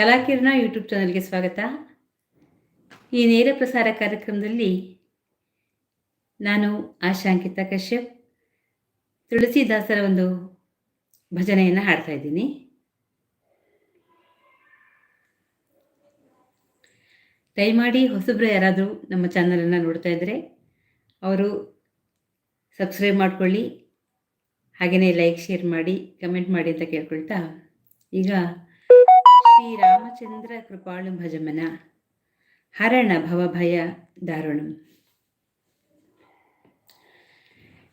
ಕಲಾಕಿರಣ YouTube ಚಾನಲ್ಗೆ ಸ್ವಾಗತ. ಈ ನೇರ ಪ್ರಸಾರ ಕಾರ್ಯಕ್ರಮದಲ್ಲಿ ನಾನು ಆಶಾಂಕಿತ ಕಶ್ಯಪ್, ತುಳಸಿದಾಸರ ಒಂದು ಭಜನೆಯನ್ನು ಹಾಡ್ತಾ ಇದ್ದೀನಿ. ದಯಮಾಡಿ ಹೊಸಬ್ರು ಯಾರಾದರೂ ನಮ್ಮ ಚಾನಲನ್ನು ನೋಡ್ತಾ ಇದ್ದರೆ ಅವರು ಸಬ್ಸ್ಕ್ರೈಬ್ ಮಾಡಿಕೊಳ್ಳಿ ಹಾಗೆಯೇ ಲೈಕ್, ಶೇರ್ ಮಾಡಿ, ಕಮೆಂಟ್ ಮಾಡಿ ಅಂತ ಕೇಳ್ಕೊಳ್ತಾ. ಈಗ ശ്രീരാമചന്ദ്ര കൃപാളും ഭജമന. ഹരണ ഭവഭയ ദാരുണം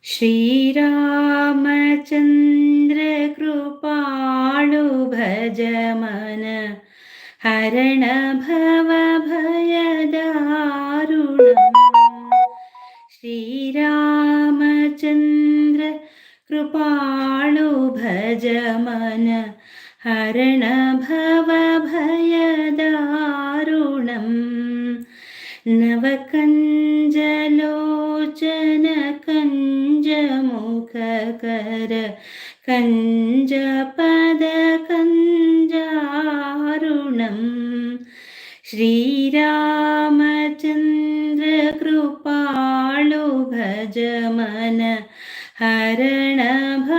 ശ്രീരാമചന്ദ്ര കൃപാളു ഭജമന. ഹരണ ഭവഭയ ദാരുണം ശ്രീരാമചന്ദ്ര കൃപാളു ഭജമന ഹരണഭവഭയദാരുണം നവകഞ്ചലോചന കഞ്ചമുഖകര കഞ്ചപദ കഞ്ചാരുണം ശ്രീരാമചന്ദ്രകൃപാളു ഭജമന ഹരണഭ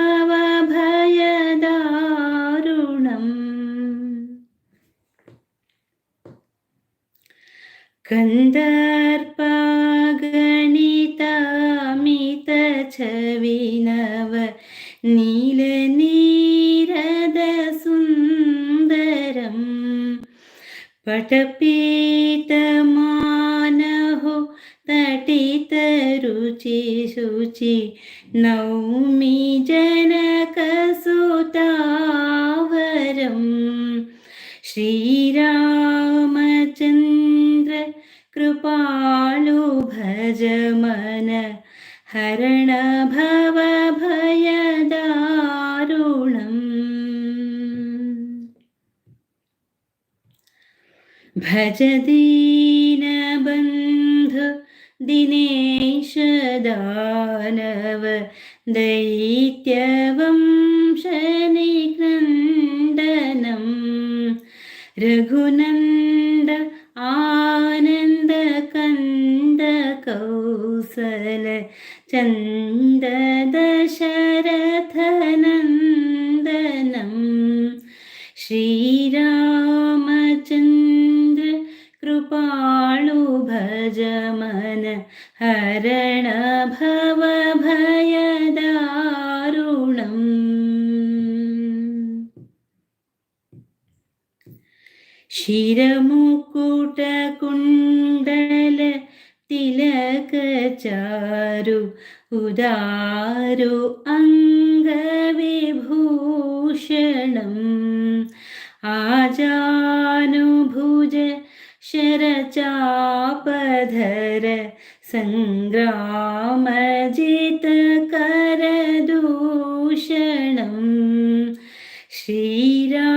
कन्दर्पगणितमितछविनव नीलनीरदसुन्दरम् पटपीतमानहो तटितरुचिशुचि नौमि जनकसुतावरम् श्रीरामचन्द्र कृपालु भजमन हरण भव भयदारुणम् भज दीनबन्धु दिनेश दानव। दैत्यवंशनिक्रन्दनम् रघुनन्द आनन्द कन्द कौसल चन्द दशरथनन्दनम् श्रीरामचन्द्र कृपाळु भजमन हरण भव भयदारुणम् शिरमुकुटकुण्डल തിലകചാരു ഉദാരു അംഗവിഭൂഷണം ആജാനുഭുജ ശരചാപധര സങ്ക്രാമജിതകരദൂഷണം ശ്രീരാമചന്ദ്ര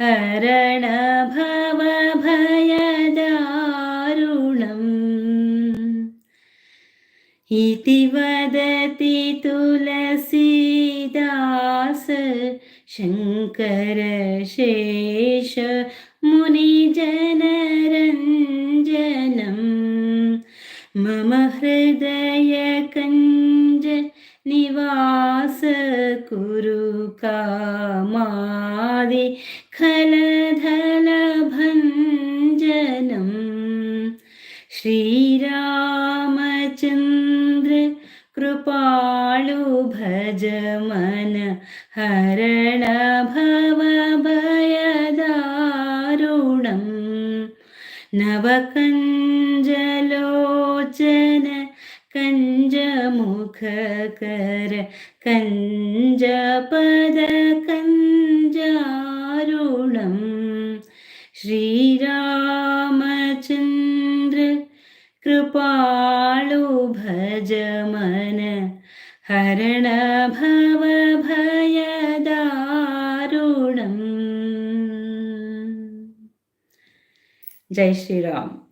हरणभवभयदारुणम्। इति वदति तुलसीदास शङ्करशेष मुनिजनरञ्जनम्। मम हृदयक निवास कुरु निवासकुरुकामादि खलधलभञ्जनम् हरण भवभयदारुणं नवकञ्जलोचन കഞ്ചമുഖകര കഞ്ചപദ കഞ്ചാരുണം ശ്രീരാമചന്ദ്ര കൃപാളു ഭജമന ഹരണ ഭവ ജയ് ശ്രീരാം.